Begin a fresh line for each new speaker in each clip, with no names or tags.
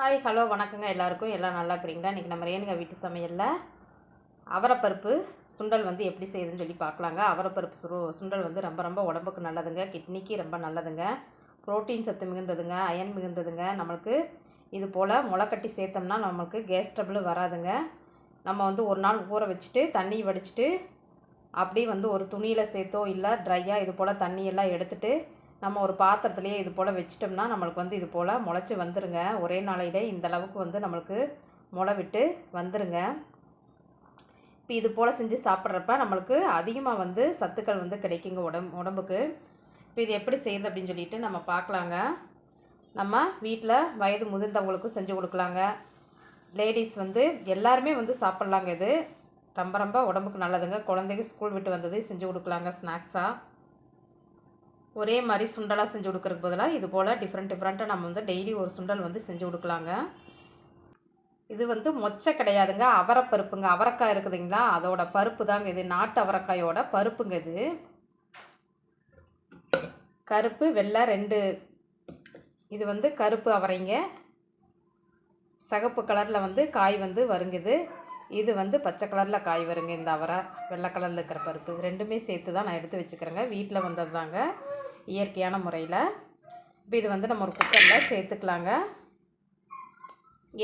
Hi hello வணக்கங்க. எல்லாருக்கும் எல்லாம் நல்லா இருக்கிறீங்களா? இன்றைக்கி நம்ம ரேணுகா வீட்டு சமையலில் அவரைப்பருப்பு சுண்டல் வந்து எப்படி செய்யுதுன்னு சொல்லி பார்க்கலாங்க. அவரைப்பருப்பு சுரு சுண்டல் வந்து ரொம்ப ரொம்ப உடம்புக்கு நல்லதுங்க. கிட்னிக்கு ரொம்ப நல்லதுங்க. புரோட்டீன் சத்து மிகுந்ததுங்க. அயன் மிகுந்ததுங்க. நம்மளுக்கு இது போல் முளைக்கட்டி சேர்த்தோம்னா நம்மளுக்கு கேஸ் ட்ரபிள் வராதுங்க. நம்ம வந்து ஒரு நாள் ஊற வச்சுட்டு தண்ணி வடிச்சிட்டு அப்படியே வந்து ஒரு துணியில் சேர்த்தோ இல்லை ட்ரையாக இது போல் தண்ணியெல்லாம் எடுத்துகிட்டு நம்ம ஒரு பாத்திரத்துலேயே இது போல் வச்சிட்டோம்னா நம்மளுக்கு வந்து இது போல் முளைச்சி வந்துருங்க. ஒரே நாளையிலே இந்த அளவுக்கு வந்து நம்மளுக்கு முளை விட்டு வந்துருங்க. இப்போ இது போல் செஞ்சு சாப்பிட்றப்ப நம்மளுக்கு அதிகமாக வந்து சத்துக்கள் வந்து கிடைக்குங்க உடம்பு உடம்புக்கு. இப்போ இது எப்படி செய்யுது அப்படின்னு சொல்லிட்டு நம்ம பார்க்கலாங்க. நம்ம வீட்டில் வயது முதிர்ந்தவங்களுக்கும் செஞ்சு கொடுக்கலாங்க. லேடிஸ் வந்து எல்லாருமே வந்து சாப்பிட்லாங்க இது. ரொம்ப ரொம்ப உடம்புக்கு நல்லதுங்க. குழந்தைங்க ஸ்கூல் விட்டு வந்தது செஞ்சு கொடுக்கலாங்க ஸ்நாக்ஸாக ஒரே மாதிரி சுண்டலாக செஞ்சு கொடுக்கறதுக்கு பதிலாக இது போல் டிஃப்ரெண்ட் டிஃப்ரெண்ட்டாக நம்ம வந்து டெய்லி ஒரு சுண்டல் வந்து செஞ்சு கொடுக்கலாங்க. இது வந்து மொச்சை கிடையாதுங்க அவரைப்பருப்புங்க அவரைக்காய் இருக்குதுங்களா? அதோட பருப்பு தாங்க இது நாட்டு அவரைக்காயோட பருப்புங்க இது. கருப்பு வெள்ளை ரெண்டு. இது வந்து கருப்பு அவரைங்க. சகப்பு கலரில் வந்து காய் வந்து வருங்குது இது. வந்து பச்சை கலரில் காய் வருங்க இந்த அவரை. வெள்ளை கலரில் இருக்கிற பருப்பு. ரெண்டுமே சேர்த்து தான் நான் எடுத்து வச்சுக்கிறேங்க. வீட்டில் வந்தது தாங்க இயற்கையான முறையில். இப்போ இது வந்து நம்ம ஒரு குக்கரில் சேர்த்துக்கலாங்க.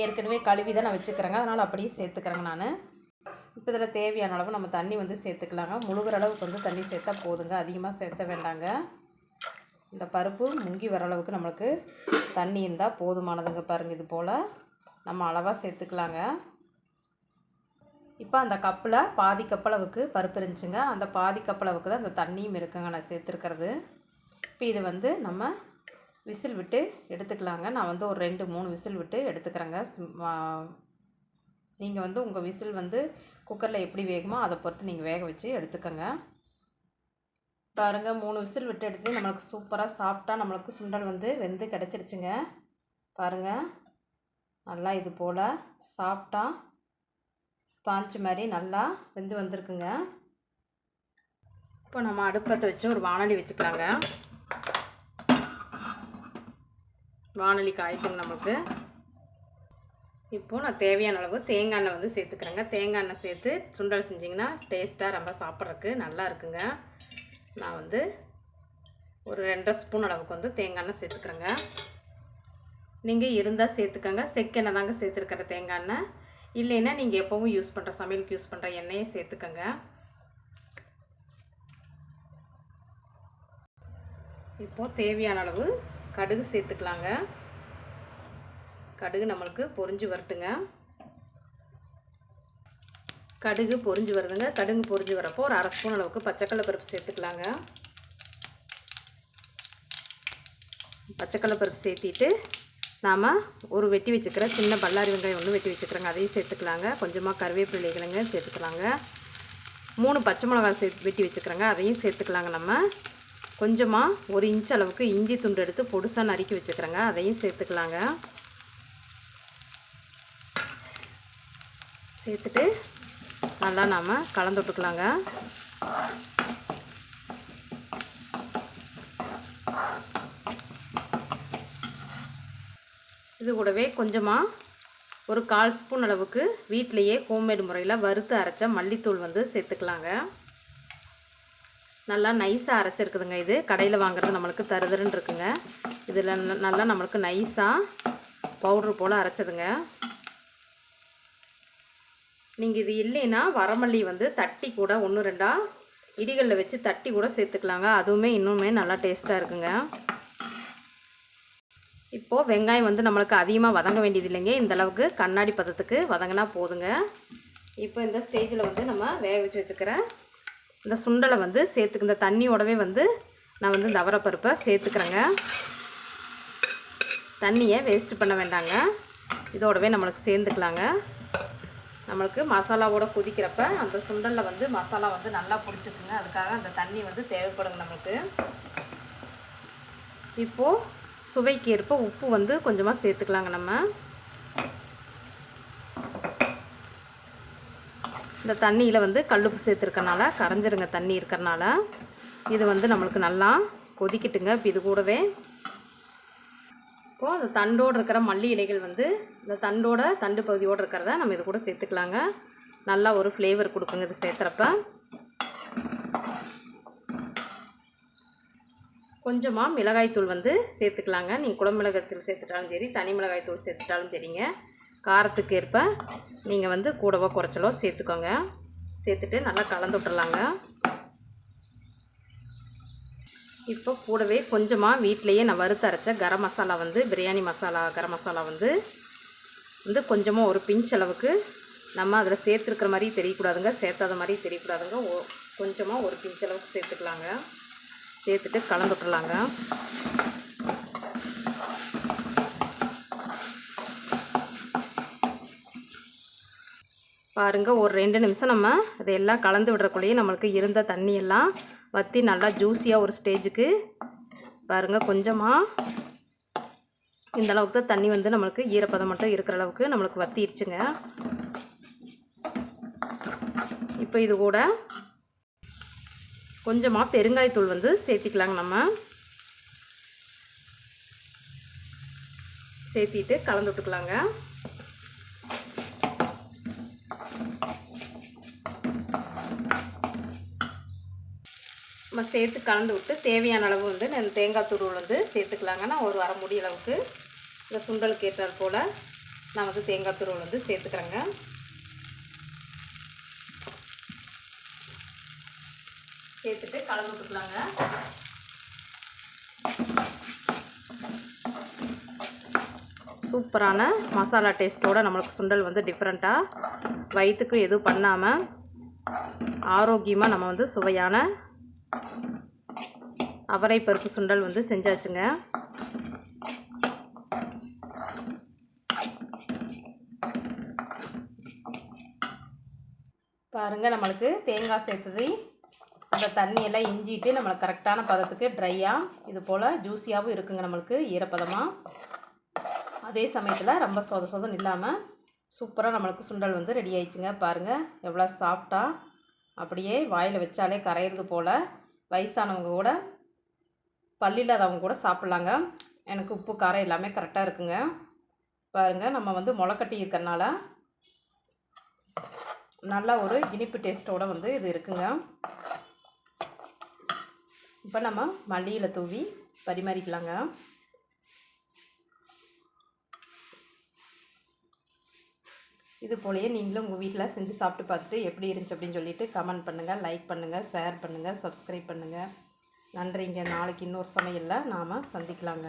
ஏற்கனவே கழுவி தான் நான் வச்சுக்கிறேங்க. அதனால் அப்படியே சேர்த்துக்கிறேங்க நான். இப்போ இதில் தேவையான அளவு நம்ம தண்ணி வந்து சேர்த்துக்கலாங்க. முழுகிற அளவுக்கு வந்து தண்ணி சேர்த்தா போதுங்க. அதிகமாக சேர்த்த வேண்டாங்க. இந்த பருப்பு முங்கி வர அளவுக்கு நம்மளுக்கு தண்ணி இருந்தால் போதுமானதுங்க பாருங்கள் இது போல். நம்ம அளவாக சேர்த்துக்கலாங்க. இப்போ அந்த கப்பில் பாதி கப்பளவுக்கு பருப்பு இருந்துச்சுங்க. அந்த பாதி கப்பளவுக்கு தான் அந்த தண்ணியும் இருக்குங்க நான் சேர்த்துருக்கிறது. இப்போ இது வந்து நம்ம விசில் விட்டு எடுத்துக்கலாங்க. நான் வந்து ஒரு ரெண்டு மூணு விசில் விட்டு எடுத்துக்கிறேங்க. நீங்கள் வந்து உங்கள் விசில் வந்து குக்கரில் எப்படி வேகுமோ அதை பொறுத்து நீங்கள் வேக வச்சு எடுத்துக்கோங்க. பாருங்கள் மூணு விசில் விட்டு எடுத்து நம்மளுக்கு சூப்பராக சாப்பிட்டா நம்மளுக்கு சுண்டல் வந்து வெந்து கிடச்சிருச்சுங்க. பாருங்கள் நல்லா இது போல் சாப்பிட்டா ஸ்பாஞ்ச் மாதிரி நல்லா வெந்து வந்திருக்குங்க. இப்போ நம்ம அடுப்பத்தை வச்சு ஒரு வானொலி வச்சுக்கலாங்க. வானொலி காய்க்குங்க நமக்கு. இப்போது நான் தேவையான அளவு தேங்காய் எண்ணெய் வந்து சேர்த்துக்கிறேங்க. தேங்காய் எண்ணெய் சேர்த்து சுண்டல் செஞ்சிங்கன்னா டேஸ்ட்டாக ரொம்ப சாப்பிட்றதுக்கு நல்லா இருக்குங்க. நான் வந்து ஒரு ரெண்டரை ஸ்பூன் அளவுக்கு வந்து தேங்காய் எண்ணெய் சேர்த்துக்கிறேங்க. நீங்கள் இருந்தால் சேர்த்துக்கோங்க. செக்கெண்ணெய் தாங்க சேர்த்துருக்கிற தேங்காய் எண்ணெய். இல்லைன்னா நீங்கள் எப்போவும் யூஸ் பண்ணுற சமையலுக்கு யூஸ் பண்ணுற எண்ணெயை சேர்த்துக்கோங்க. இப்போது தேவையான அளவு கடுகு சேர்த்துக்கலாங்க. கடுகு நம்மளுக்கு பொறிஞ்சு வரட்டுங்க. கடுகு பொறிஞ்சு வருதுங்க. கடுகு பொறிஞ்சு வரப்போ ஒரு அரை ஸ்பூன் அளவுக்கு பச்சைக்கடலை பருப்பு சேர்த்துக்கலாங்க. பச்சைக்கடலை பருப்பு சேர்த்திட்டு நாம் ஒரு வெட்டி வச்சுக்கிற சின்ன பல்லாரி வெங்காயம் ஒன்று வெட்டி வச்சுக்கிறோங்க. அதையும் சேர்த்துக்கலாங்க. கொஞ்சமாக கருவேப்பிலை சேர்த்துக்கலாங்க. மூணு பச்சை மிளகா சேர்த்து வெட்டி வச்சுக்கிறோங்க. அதையும் சேர்த்துக்கலாங்க நம்ம. கொஞ்சமாக ஒரு இன்ச் அளவுக்கு இஞ்சி துண்டு எடுத்து பொடுசாக நறுக்கி வச்சுக்கிறேங்க. அதையும் சேர்த்துக்கலாங்க. சேர்த்துட்டு நல்லா நாம் கலந்து விட்டுக்கலாங்க இது கூடவே கொஞ்சமாக ஒரு கால் ஸ்பூன் அளவுக்கு வீட்டிலையே ஹோம்மேடு முறையில் வறுத்து அரைச்ச மல்லித்தூள் வந்து சேர்த்துக்கலாங்க. நல்லா நைஸாக அரைச்சிருக்குதுங்க இது. கடையில் வாங்குறது நம்மளுக்கு தருதருன்னு இருக்குங்க. இதில் நல்லா நம்மளுக்கு நைஸாக பவுட்ரு போல் அரைச்சதுங்க. நீங்கள் இது இல்லைன்னா வரமல்லி வந்து தட்டி கூட ஒன்று ரெண்டாக இடிகளில் வச்சு தட்டி கூட சேர்த்துக்கலாங்க. அதுவுமே இன்னுமே நல்லா டேஸ்ட்டாக இருக்குங்க. இப்போது வெங்காயம் வந்து நம்மளுக்கு அதிகமாக வதங்க வேண்டியது இல்லைங்க. இந்தளவுக்கு கண்ணாடி பதத்துக்கு வதங்கினா போதுங்க. இப்போ இந்த ஸ்டேஜில் வந்து நம்ம வேக வச்சு வச்சுக்கிறேன் இந்த சுண்டலை வந்து சேர்த்துக்கு இந்த தண்ணியோடவே வந்து நான் வந்து இந்த அவரப்பருப்பை சேர்த்துக்கிறேங்க. தண்ணியை வேஸ்ட்டு பண்ண வேண்டாங்க. இதோடவே நம்மளுக்கு சேர்ந்துக்கலாங்க. நம்மளுக்கு மசாலாவோட கொதிக்கிறப்ப அந்த சுண்டலில் வந்து மசாலா வந்து நல்லா பிடிச்சிக்குங்க அதுக்காக அந்த தண்ணி வந்து தேவைப்படுங்க நம்மளுக்கு. இப்போது சுவைக்கு ஏற்ப உப்பு வந்து கொஞ்சமாக சேர்த்துக்கலாங்க நம்ம. இந்த தண்ணியில் வந்து கல்லுப்பு சேர்த்துருக்கனால கரைஞ்சிருங்க தண்ணி இருக்கிறனால இது வந்து நம்மளுக்கு நல்லா கொதிக்கட்டுங்க. இப்போ இது கூடவே இப்போது அந்த தண்டோடு இருக்கிற மல்லி இலைகள் வந்து இந்த தண்டோட தண்டு பகுதியோடு இருக்கிறத நம்ம இது கூட சேர்த்துக்கலாங்க. நல்லா ஒரு ஃப்ளேவர் கொடுக்குங்க இது சேர்த்துறப்ப கொஞ்சமாக மிளகாய்த்தூள் வந்து சேர்த்துக்கலாங்க. நீங்கள் குழம்பு மிளகாய்த்தூள் சேர்த்துட்டாலும் சரி தனி மிளகாய்த்தூள் சேர்த்துட்டாலும் சரிங்க. காரத்துக்கு ஏற்ப நீங்கள் வந்து கூடவோ குறைச்சலோ சேர்த்துக்கோங்க. சேர்த்துட்டு நல்லா கலந்து விட்டுறலாங்க. இப்போ கூடவே கொஞ்சமாக வீட்டிலையே நான் வறுத்து அரைச்ச கரம் மசாலா வந்து பிரியாணி மசாலா கரம் மசாலா வந்து வந்து கொஞ்சமாக ஒரு பிஞ்ச் அளவுக்கு நம்ம அதில் சேர்த்துருக்கிற மாதிரி தெரியக்கூடாதுங்க. சேர்த்தாத மாதிரி தெரியக்கூடாதுங்க. ஓ கொஞ்சமாக ஒரு பிஞ்ச் அளவுக்கு சேர்த்துக்கலாங்க. சேர்த்துட்டு கலந்து பாருங்கள் ஒரு ரெண்டு நிமிஷம் நம்ம இதையெல்லாம் கலந்து விடுறக்குள்ளேயே நம்மளுக்கு இருந்த தண்ணியெல்லாம் வற்றி நல்லா ஜூஸியாக ஒரு ஸ்டேஜுக்கு பாருங்கள் கொஞ்சமாக இந்த அளவுக்கு தான் தண்ணி வந்து நம்மளுக்கு ஈரப்பதம் மட்டும் இருக்கிற அளவுக்கு நம்மளுக்கு வத்திருச்சுங்க. இப்போ இது கூட கொஞ்சமாக பெருங்காயத்தூள் வந்து சேர்த்திக்கலாங்க நம்ம. சேர்த்திட்டு கலந்து விட்டுக்கலாங்க. நம்ம சேர்த்து கலந்து விட்டு தேவையான அளவு வந்து நம்ம தேங்காய் துருவல் வந்து சேர்த்துக்கலாங்க. நான் ஒரு வர முடி அளவுக்கு. இந்த சுண்டலுக்கு ஏற்றாற் போல் நான் வந்து தேங்காய் துருவல் வந்து சேர்த்துக்கிறேங்க. சேர்த்துட்டு கலந்து விட்டுக்கலாங்க. சூப்பரான மசாலா டேஸ்ட்டோட நம்மளுக்கு சுண்டல் வந்து டிஃப்ரெண்ட்டாக வயிற்றுக்கும் எதுவும் பண்ணாமல் ஆரோக்கியமாக நம்ம வந்து சுவையான அவரை பருப்பு சுண்டல் வந்து செஞ்சாச்சுங்க. பாருங்கள் நம்மளுக்கு தேங்காய் சேர்த்தது. அந்த தண்ணியெல்லாம் இஞ்சிட்டு நம்மளுக்கு கரெக்டான பதத்துக்கு ட்ரையாக இது போல் ஜூஸியாகவும் இருக்குங்க நம்மளுக்கு ஈரப்பதமாக அதே சமயத்தில் ரொம்ப சொத சொதம் இல்லாமல் சூப்பராக நம்மளுக்கு சுண்டல் வந்து ரெடி ஆயிடுச்சுங்க. பாருங்கள் எவ்வளோ சாஃப்டாக அப்படியே வாயில் வச்சாலே கரையிறது போல். வயசானவங்க கூட பள்ளியில்லாதவங்க கூட சாப்பிட்லாங்க. எனக்கு உப்பு காரம் எல்லாமே கரெக்டாக இருக்குங்க. பாருங்கள் நம்ம வந்து முளைக்கட்டி இருக்கிறனால நல்லா ஒரு இனிப்பு டேஸ்ட்டோடு வந்து இது இருக்குங்க. இப்போ நம்ம மல்லியில் தூவி பரிமாறிக்கலாங்க. இது போலயே நீங்களும் உங்கள் வீட்டில் செஞ்சு சாப்பிட்டு பார்த்துட்டு எப்படி இருந்துச்சு அப்படின்னு சொல்லிட்டு கமெண்ட் பண்ணுங்கள் லைக் பண்ணுங்கள் ஷேர் பண்ணுங்கள் சப்ஸ்கிரைப் பண்ணுங்கள் நன்றிங்க. நாளைக்கு இன்னொரு சமையலில் நாம் சந்திக்கலாங்க.